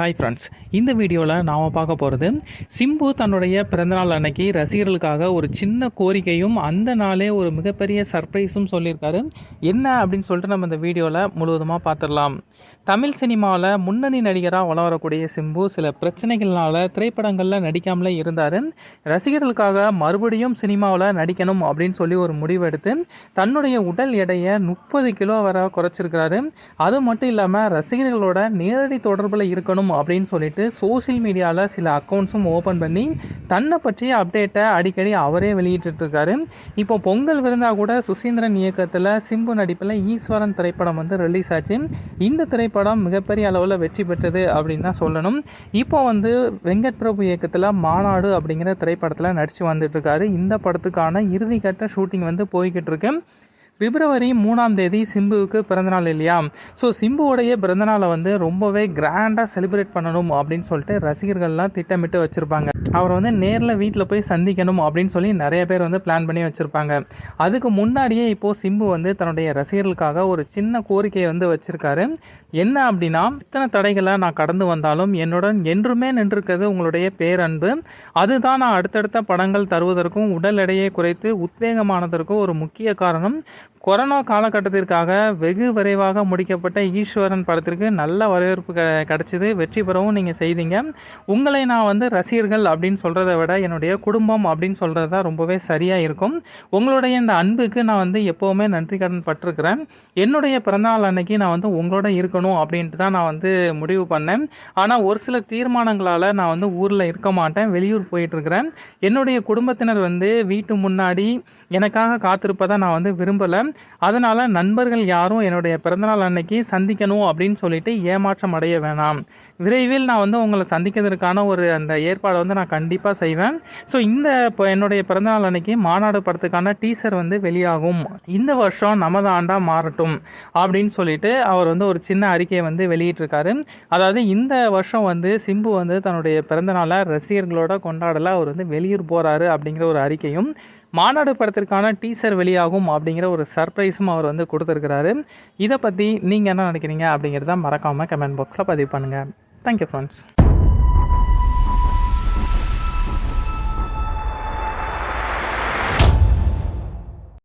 Hi friends இந்த வீடியோவில் நாம் பார்க்க போகிறது சிம்பு தன்னுடைய பிறந்தநாள் அன்னைக்கு ரசிகர்களுக்காக ஒரு சின்ன கோரிக்கையும் அந்த நாளே ஒரு மிகப்பெரிய சர்ப்ரைஸும் சொல்லியிருக்காரு. என்ன அப்படின்னு சொல்லிட்டு நம்ம இந்த வீடியோவில் முழுவதுமாக பார்த்துடலாம். தமிழ் சினிமாவில் முன்னணி நடிகராக வள வரக்கூடிய சிம்பு சில பிரச்சனைகள்னால திரைப்படங்களில் நடிக்காமலே இருந்தார். ரசிகர்களுக்காக மறுபடியும் சினிமாவில் நடிக்கணும் அப்படின்னு சொல்லி ஒரு முடிவு எடுத்து தன்னுடைய உடல் எடையை முப்பது கிலோ வரை குறைச்சிருக்கிறாரு. அது மட்டும் இல்லாமல் ரசிகர்களோட நேரடி தொடர்பில் இருக்கணும் அப்படின்னு சொல்லிட்டு சோஷியல் மீடியாவில் சில அக்கௌண்ட்ஸும் ஓப்பன் பண்ணி தன்னை பற்றிய அப்டேட்டை அடிக்கடி அவரே வெளியிட்டுருக்காரு. இப்போ பொங்கல் விருந்தா கூட சுசீந்திரன் இயக்கத்தில் சிம்பு நடிப்பில் ஈஸ்வரன் திரைப்படம் வந்து ரிலீஸ் ஆச்சு. இந்த திரைப்படம் மிகப்பெரிய அளவில் வெற்றி பெற்றது அப்படின்னு தான் சொல்லணும். இப்போ வந்து வெங்கட் பிரபு இயக்கத்தில் மாநாடு அப்படிங்கிற திரைப்படத்தில் நடித்து வந்துட்டுருக்காரு. இந்த படத்துக்கான இறுதிக்கட்ட ஷூட்டிங் வந்து போய்கிட்டு இருக்கு பிப்ரவரி மூணாம் தேதி சிம்புவுக்கு பிறந்தநாள் இல்லையா? ஸோ சிம்புவோடைய பிறந்தநாளை வந்து ரொம்பவே கிராண்டாக செலிப்ரேட் பண்ணணும் அப்படின்னு சொல்லிட்டு ரசிகர்கள்லாம் திட்டமிட்டு வச்சுருப்பாங்க. அவரை வந்து நேரில் வீட்டில் போய் சந்திக்கணும் அப்படின்னு சொல்லி நிறைய பேர் வந்து பிளான் பண்ணி வச்சுருப்பாங்க. அதுக்கு முன்னாடியே இப்போது சிம்பு வந்து தன்னுடைய ரசிகர்களுக்காக ஒரு சின்ன கோரிக்கையை வந்து வச்சுருக்காரு. என்ன அப்படின்னா இத்தனை தடைகளை நான் கடந்து வந்தாலும் என்னுடன் என்றுமே நின்றிருக்கிறது உங்களுடைய பேரன்பு. அதுதான் நான் அடுத்தடுத்த படங்கள் தருவதற்கும் உடல் எடையை குறைத்து உத்வேகமானதற்கும் ஒரு முக்கிய காரணம். கொரோனா காலகட்டத்திற்காக வெகு விரைவாக முடிக்கப்பட்ட ஈஸ்வரன் படத்திற்கு நல்ல வரவேற்பு க கிடச்சிது. வெற்றி பெறவும் நீங்கள் செய்தீங்க. உங்களை நான் வந்து ரசிகர்கள் அப்படின்னு சொல்கிறத விட என்னுடைய குடும்பம் அப்படின்னு சொல்கிறது தான் ரொம்பவே சரியாக இருக்கும். உங்களுடைய இந்த அன்புக்கு நான் வந்து எப்போவுமே நன்றி கடன் பட்டிருக்கிறேன். என்னுடைய பிறந்தநாள் அன்னைக்கு நான் வந்து உங்களோட இருக்கணும் அப்படின்ட்டு தான் நான் வந்து முடிவு பண்ணேன். ஆனால் ஒரு சில தீர்மானங்களால் நான் வந்து ஊரில் இருக்க மாட்டேன். வெளியூர் போயிட்டுருக்கிறேன். என்னுடைய குடும்பத்தினர் வந்து வீட்டு முன்னாடி எனக்காக காத்திருப்பதை நான் வந்து விரும்பலை. அதனால் நண்பர்கள் யாரும் என்னுடைய பிறந்தநாள் அன்னைக்கு சந்திக்கணும் அப்படின்னு சொல்லிட்டு ஏமாற்றம் அடைய வேணாம். விரைவில் நான் வந்து உங்களை சந்திக்கிறதுக்கான ஒரு அந்த ஏற்பாடை வந்து நான் கண்டிப்பாக செய்வேன். ஸோ இந்த இப்போ என்னுடைய பிறந்தநாள் அன்னைக்கு மாநாடு படத்துக்கான டீசர் வந்து வெளியாகும். இந்த வருஷம் நமது ஆண்டாக மாறட்டும் அப்படின்னு சொல்லிட்டு அவர் வந்து ஒரு சின்ன அறிக்கையை வந்து வெளியிட்டிருக்காரு. அதாவது இந்த வருஷம் வந்து சிம்பு வந்து தன்னுடைய பிறந்தநாளை ரசிகர்களோட கொண்டாடல அவர் வந்து வெளியூர் போகிறாரு அப்படிங்கிற ஒரு அறிக்கையும் மாநாடு படத்திற்கான டீசர் வெளியாகும் அப்படிங்கிற ஒரு சர்ப்ரைஸும் அவர் வந்து கொடுத்துருக்கிறாரு. இதை பற்றி நீங்கள் என்ன நினைக்கிறீங்க அப்படிங்கிறத மறக்காமல் கமெண்ட் பாக்ஸில் பதிவு பண்ணுங்கள் தேங்க்யூ ஃப்ரெண்ட்ஸ்